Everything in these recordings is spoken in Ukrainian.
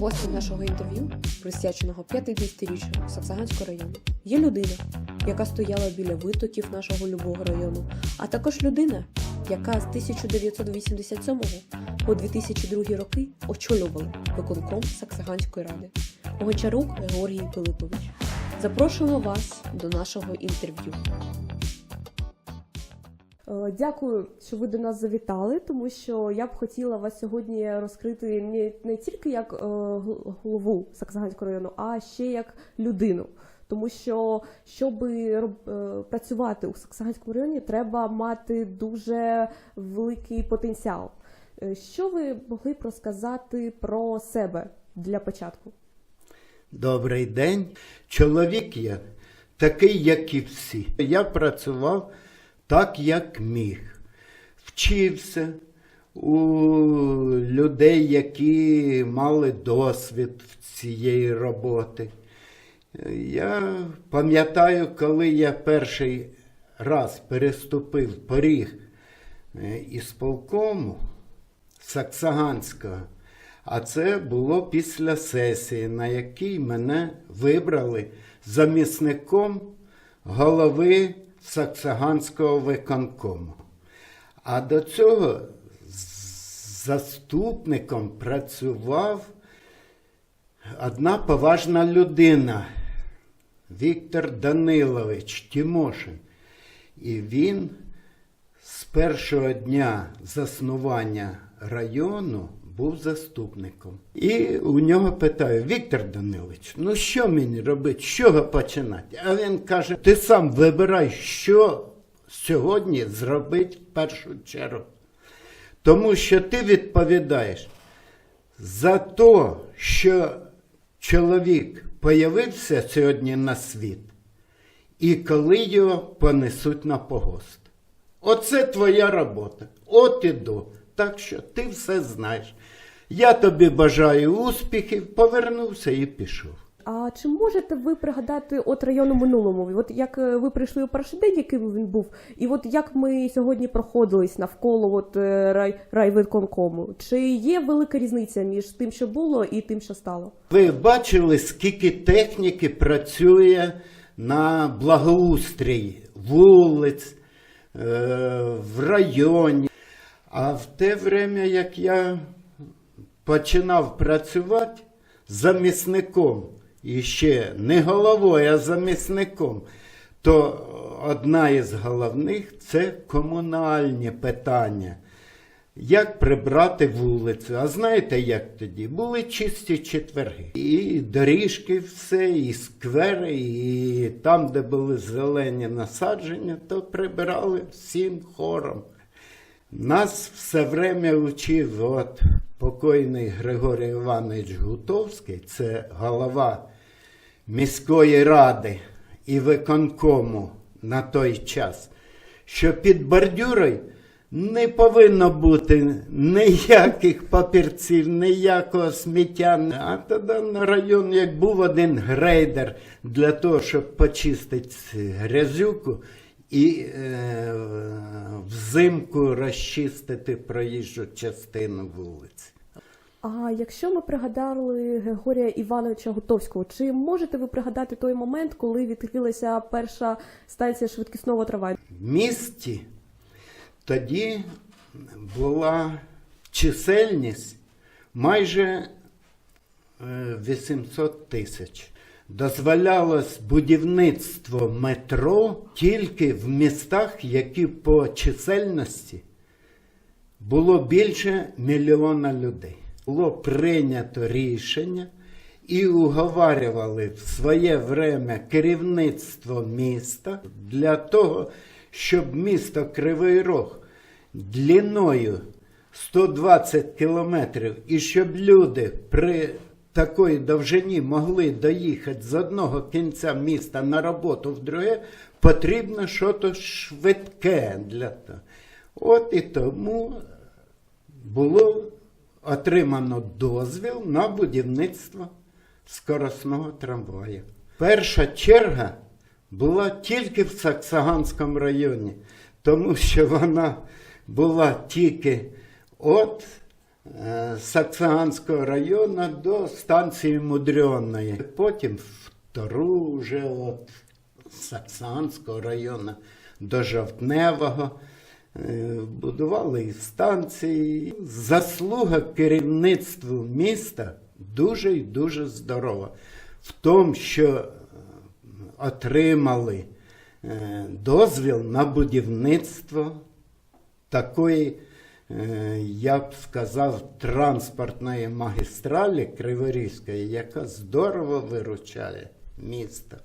Гостем нашого інтерв'ю, присвяченого 50-річчю Саксаганського району, є людина, яка стояла біля витоків нашого любого району, а також людина, яка з 1987 по 2002 роки очолювала виконком Саксаганської ради. Гончарук Георгій Пилипович. Запрошуємо вас до нашого інтерв'ю. Е, Дякую, що ви до нас завітали, тому що я б хотіла вас сьогодні розкрити не, не тільки як е, голову Саксаганського району, а ще як людину. Тому що щоб е, працювати у Саксаганському районі, треба мати дуже великий потенціал. Що ви могли б розказати про себе для початку? Добрий день. Чоловік я такий, як і всі. Я працював так, як міг. Вчився у людей, які мали досвід цієї роботи. Я пам'ятаю, коли я перший раз переступив поріг е, із полкому Саксаганського, а це було після сесії, на якій мене вибрали замісником голови Саксаганського виконкому. А до цього заступником працював одна поважна людина Віктор Данилович Тимошин. І він з першого дня заснування району був заступником. І у нього питаю: Віктор Данилович, ну що мені робити? З чого починати? А він каже: ти сам вибирай, що сьогодні зробити в першу чергу. Тому що ти відповідаєш за те, що чоловік появився сьогодні на світ, і коли його понесуть на погост. Оце твоя робота. От і до. Так що ти все знаєш. Я тобі бажаю успіхів, повернувся і пішов. А чи можете ви пригадати от району минулому? От як е, ви прийшли у перший день, яким він був, і от як ми сьогодні проходились навколо от е, рай, райвиконкому? Чи є велика різниця між тим, що було, і тим, що стало? Ви бачили, скільки техніки працює на благоустрій вулиць, е, в районі. А в те время, як я починав працювати замісником, і ще не головою, а замісником, то одна із головних це комунальні питання. Як прибрати вулицю? А знаєте, як тоді? Були чисті четверги. І доріжки, все, і сквери, і там, де були зелені насадження, то прибирали всім хором. Нас все время учив от покойний Григорій Іванович Гутовський, це голова міської ради і виконкому на той час, що під бордюрою не повинно бути ніяких папірців, ніякого сміття. А тоді на район, як був один грейдер для того, щоб почистити грязюку і е, взимку розчистити проїжджу частину вулиці. А якщо ми пригадали Григорія Івановича Гутовського, чи можете ви пригадати той момент, коли відкрилася перша станція швидкісного трамваю? В місті тоді була чисельність майже е, 800 тисяч. Дозволялось будівництво метро тільки в містах, які по чисельності було більше мільйона людей. Було прийнято рішення і уговарювали в своє время керівництво міста для того, щоб місто Кривий Рог длиною 120 кілометрів, і щоб люди при такої довжині могли доїхати з одного кінця міста на роботу в друге, потрібно щось швидке для того. От і тому було отримано дозвіл на будівництво скоросного трамваю. Перша черга була тільки в Саксаганському районі, тому що вона була тільки е, Саксаганського району до станції Мудрьоної. Потім втору вже от Саксаганського району до Жовтневого. Е, Будували і станції. Заслуга керівництву міста дуже і дуже здорова. В тому, що е, отримали е, дозвіл на будівництво такої, е, я б сказав, транспортної магістралі Криворізької, яка здорово виручає місто.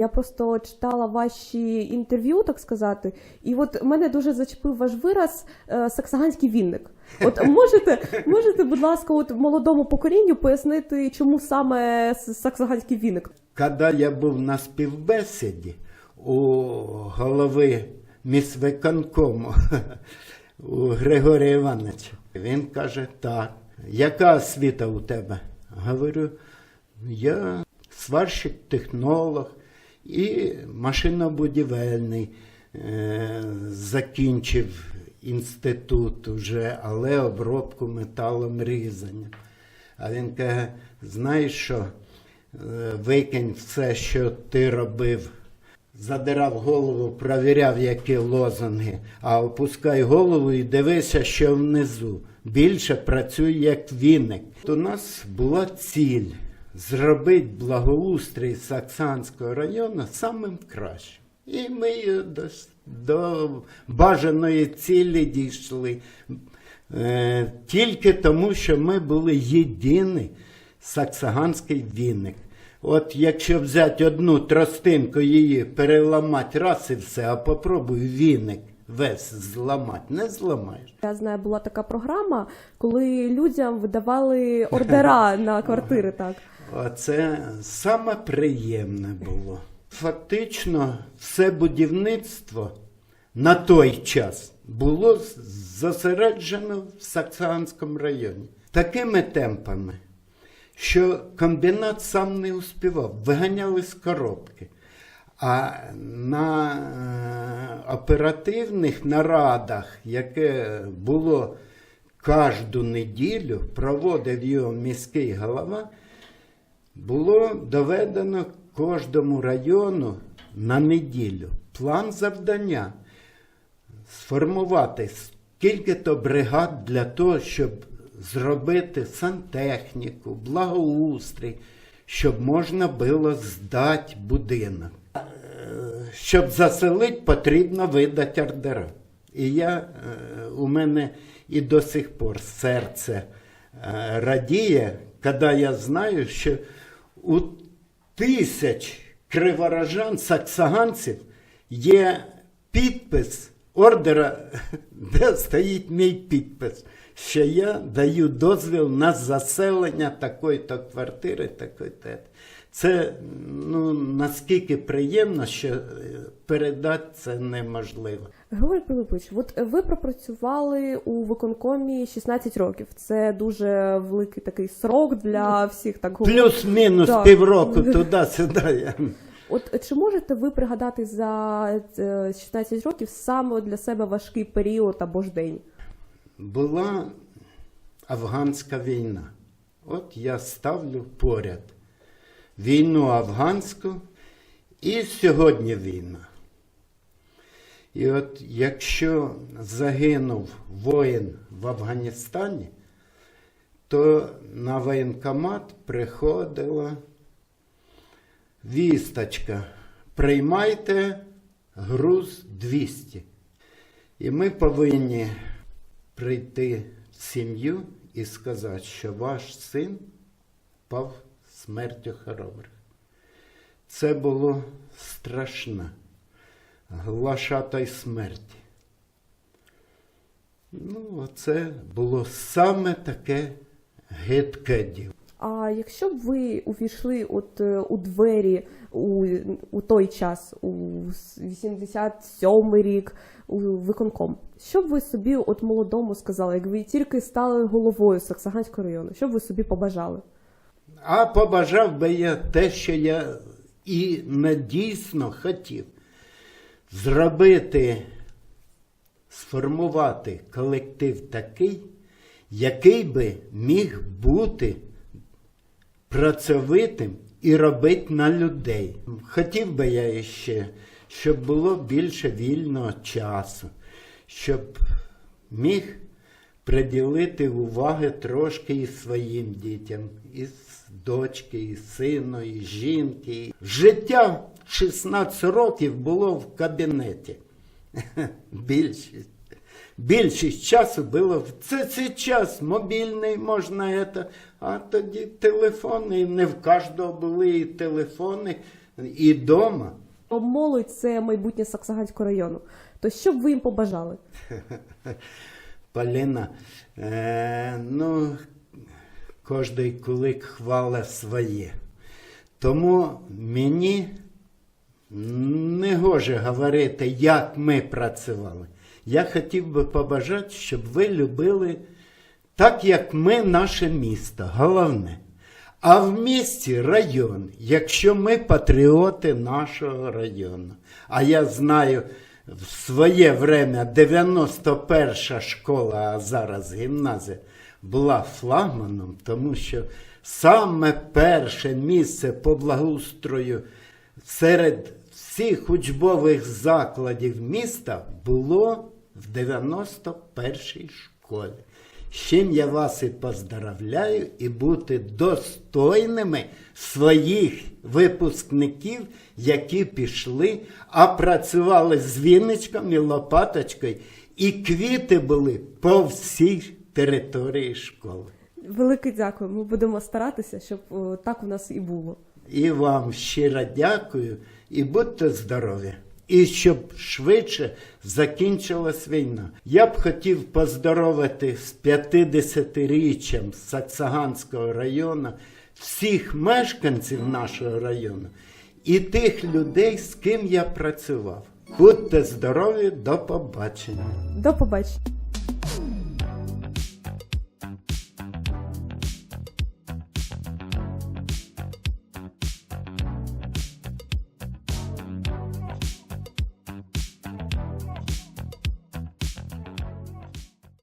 Я просто читала ваші інтерв'ю, так сказати, і от мене дуже зачепив ваш вираз е, саксаганський вінник. От можете, можете, будь ласка, от молодому поколінню пояснити, чому саме саксаганський вінник? Коли я був на співбесіді у голови міськвиконкому у Григорія Івановича, він каже: так, яка освіта у тебе? Говорю, я сварщик, технолог і машинобудівельний. Е, закінчив інститут вже, але обробку металом різання. А він каже: знаєш що, е, викинь все, що ти робив. Задирав голову, провіряв, які лозунги, а опускай голову і дивися, що внизу. Більше працюй як віник. У нас була ціль зробити благоустрій Саксанського району самим кращим. І ми до, до бажаної цілі дійшли. Е, тільки тому, що ми були єдиний саксаганський віник. От якщо взяти одну тростинку її переламати раз і все, а попробуй віник весь зламати, не зламаєш. Я знаю, була така програма, коли людям видавали ордера на квартири. Так Оце саме приємне було. Фактично, все будівництво на той час було зосереджено в Саксаганському районі. Такими темпами, що комбінат сам не успівав, виганяли з коробки. А на е, оперативних нарадах, яке було кожну неділю, проводив його міський голова, було доведено кожному району на неділю план завдання сформувати скільки-то бригад для того, щоб зробити сантехніку, благоустрій, щоб можна було здати будинок. Е, Щоб заселити, потрібно видати ордера. І я, е, у мене і до сих пор серце е, радіє, коли я знаю, що у тисяч криворожан, саксаганців є підпис ордера, де стоїть мій підпис, що я даю дозвіл на заселення такої-то квартири, такої-то. Це ну, наскільки приємно, що е, передати це неможливо. Григорій Пилипович, от ви пропрацювали у виконкомі 16 років. Це дуже великий такий срок для всіх так. Плюс-мінус півроку туди-сюди. От чи можете ви пригадати за е, 16 років саме для себе важкий період або ж день? Була афганська війна. От я ставлю поряд війну афганську і сьогодні війна. І от якщо загинув воїн в Афганістані, то на воєнкомат приходила вісточка. Приймайте груз 200. І ми повинні прийти в сім'ю і сказати, що ваш син пав смертю хоробрих. Це було страшно. Глашатай смерті. Ну, це було саме таке гидке діло. А якщо б ви увійшли от е, у двері у, у той час, у 87-й рік, у виконком, що б ви собі от молодому сказали, як ви тільки стали головою Саксаганського району, що б ви собі побажали? А побажав би я те, що я і надійсно хотів зробити, сформувати колектив такий, який би міг бути працьовитим і робити на людей. Хотів би я ще, щоб було більше вільного часу, щоб міг приділити уваги трошки і своїм дітям, і дочки, і сину, і жінки. Життя в 16 років було в кабінеті. Більшість. Більшість часу було в це, це час мобільний можна, это, а тоді телефони. Не в кожного були і телефони, і дома. Молодь це майбутнє Саксаганського району. То що б ви їм побажали? Поліна, е, ну, кожний кулик хвала своє. Тому мені не гоже говорити, як ми працювали. Я хотів би побажати, щоб ви любили так, як ми наше місто, головне. А в місті район, якщо ми патріоти нашого району. А я знаю, в своє время 91 школа, а зараз гімназія, була флагманом, тому що саме перше місце по благоустрою серед всіх учбових закладів міста було в 91 школі. З чим я вас і поздравляю, і бути достойними своїх випускників, які пішли, а працювали з віничком і лопаточкою, і квіти були по всій території школи. Велике дякую. Ми будемо старатися, щоб так у нас і було. І вам щиро дякую і будьте здорові. І щоб швидше закінчилась війна. Я б хотів поздоровити з 50-річчям Саксаганського району всіх мешканців нашого району і тих людей, з ким я працював. Будьте здорові, до побачення. До побачення.